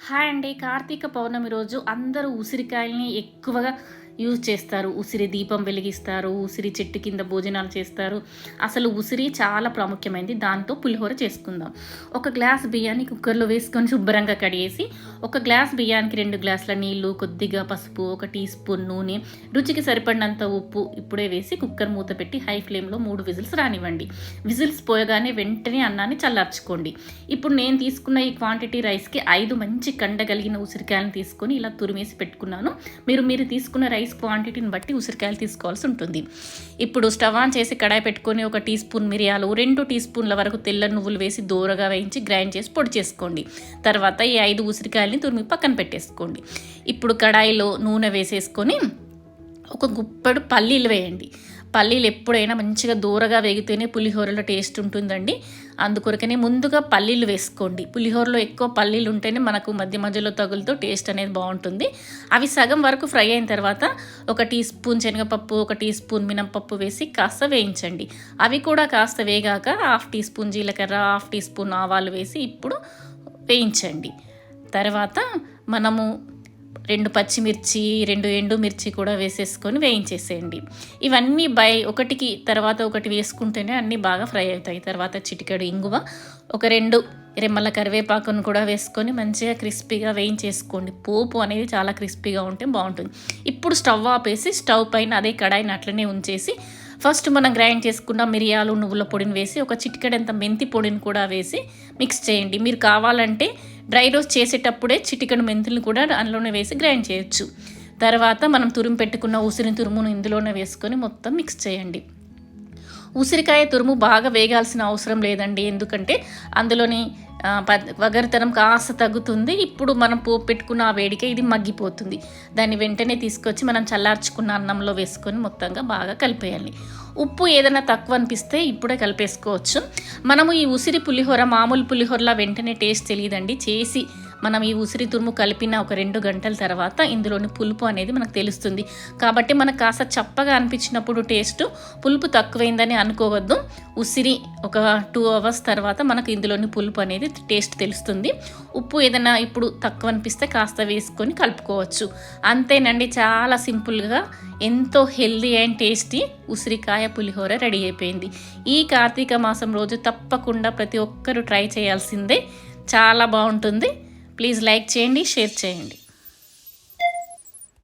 Hi అండి కార్తీక పౌర్ణమి రోజు అందరూ ఉసిరికాయల్ని ఎక్కువగా యూజ్ చేస్తారు. ఉసిరి దీపం వెలిగిస్తారు. ఉసిరి చెట్టు కింద భోజనాలు చేస్తారు. అసలు ఉసిరి చాలా ప్రాముఖ్యమైనది దాంతో పులిహోర చేసుకుందాం. ఒక గ్లాస్ బియ్యాన్ని కుక్కర్లో వేసుకొని శుభ్రంగా కడిగేసి ఒక గ్లాస్ బియ్యానికి రెండు గ్లాసుల నీళ్ళు కొద్దిగా పసుపు ఒక టీ స్పూన్ నూనె రుచికి సరిపడినంత ఉప్పు ఇప్పుడే వేసి కుక్కర్ మూత పెట్టి హై ఫ్లేమ్లో మూడు విజిల్స్ రానివ్వండి. విజిల్స్ పోయగానే వెంటనే అన్నాన్ని చల్లార్చుకోండి. ఇప్పుడు నేను తీసుకున్న ఈ క్వాంటిటీ రైస్కి ఐదు మంచి కండగలిగిన ఉసిరికాయలను తీసుకొని ఇలా తురిమేసి పెట్టుకున్నాను. మీరు మీరు తీసుకున్న రైస్ క్వాంటిటీని బట్టి ఉసిరికాయలు తీసుకోవాల్సి ఉంటుంది. ఇప్పుడు స్టవ్ ఆన్ చేసి కడాయి పెట్టుకొని ఒక టీ స్పూన్ మిరియాలు రెండు టీ స్పూన్ల వరకు తెల్ల నువ్వులు వేసి దూరగా వేయించి గ్రైండ్ చేసి పొడి చేసుకోండి. తర్వాత ఈ ఐదు ఉసిరికాయలని తురిమి పక్కన పెట్టేసుకోండి. ఇప్పుడు కడాయిలో నూనె వేసేసుకొని ఒక గుప్పెడు పల్లీలు వేయండి. పల్లీలు ఎప్పుడైనా మంచిగా దూరగా వేగితేనే పులిహోరలో టేస్ట్ ఉంటుందండి. అందుకొరకనే ముందుగా పల్లీలు వేసుకోండి. పులిహోరలో ఎక్కువ పల్లీలు ఉంటేనే మనకు మధ్య మధ్యలో తగులుతూ టేస్ట్ అనేది బాగుంటుంది. అవి సగం వరకు ఫ్రై అయిన తర్వాత ఒక టీ స్పూన్ శనగపప్పు ఒక టీ స్పూన్ మినపప్పు వేసి కాస్త వేయించండి. అవి కూడా కాస్త వేగాక హాఫ్ టీ స్పూన్ జీలకర్ర హాఫ్ టీ స్పూన్ ఆవాలు వేసి ఇప్పుడు వేయించండి. తర్వాత మనము రెండు పచ్చిమిర్చి రెండు ఎండు మిర్చి కూడా వేసేసుకొని వేయించేసేయండి. ఇవన్నీ బై ఒకటికి తర్వాత ఒకటి వేసుకుంటేనే అన్నీ బాగా ఫ్రై అవుతాయి. తర్వాత చిటికెడు ఇంగువ ఒక రెండు రెమ్మల కరివేపాకును కూడా వేసుకొని మంచిగా క్రిస్పీగా వేయించేసుకోండి. పోపు అనేది చాలా క్రిస్పీగా ఉంటే బాగుంటుంది. ఇప్పుడు స్టవ్ ఆపేసి స్టవ్ పైన అదే కడాయిని అట్లనే ఉంచేసి ఫస్ట్ మనం గ్రైండ్ చేసుకున్న మిరియాలు నువ్వుల పొడిని వేసి ఒక చిటికెడంత మెంతి పొడిని కూడా వేసి మిక్స్ చేయండి. మీరు కావాలంటే డ్రై రోస్ట్ చేసేటప్పుడే చిటికెడు మెంతులను కూడా అందులోనే వేసి గ్రైండ్ చేయొచ్చు. తర్వాత మనం తురుము పెట్టుకున్న ఉసిరి తురుమును ఇందులోనే వేసుకొని మొత్తం మిక్స్ చేయండి. ఉసిరికాయ తురుము బాగా వేగాల్సిన అవసరం లేదండి. ఎందుకంటే అందులోని ఆ, కాస్త తగ్గుతుంది. ఇప్పుడు మనం పోపు పెట్టుకున్న ఆ వేడికే ఇది మగ్గిపోతుంది. దాన్ని వెంటనే తీసుకొచ్చి మనం చల్లార్చుకున్న అన్నంలో వేసుకొని మొత్తంగా బాగా కలిపేయాలి. ఉప్పు ఏదైనా తక్కువ అనిపిస్తే ఇప్పుడే కలిపేసుకోవచ్చు. మనము ఈ ఉసిరి పులిహోర మామూలు పులిహోరలా వెంటనే టేస్ట్ తెలియదండి. చేసి మనం ఈ ఉసిరి తురుము కలిపిన ఒక రెండు గంటల తర్వాత ఇందులోని పులుపు అనేది మనకు తెలుస్తుంది. కాబట్టి మనకు కాస్త చప్పగా అనిపించినప్పుడు టేస్ట్ పులుపు తక్కువైందని అనుకోవద్దు. ఉసిరి ఒక టూ అవర్స్ తర్వాత మనకు ఇందులోని పులుపు అనేది టేస్ట్ తెలుస్తుంది. ఉప్పు ఏదైనా ఇప్పుడు తక్కువ అనిపిస్తే కాస్త వేసుకొని కలుపుకోవచ్చు. అంతేనండి చాలా సింపుల్గా ఎంతో హెల్దీ అండ్ టేస్టీ ఉసిరికాయ పులిహోర రెడీ అయిపోయింది. ఈ కార్తీక మాసం రోజు తప్పకుండా ప్రతి ఒక్కరూ ట్రై చేయాల్సిందే. చాలా బాగుంటుంది. ప్లీజ్ లైక్ చేయండి షేర్ చేయండి.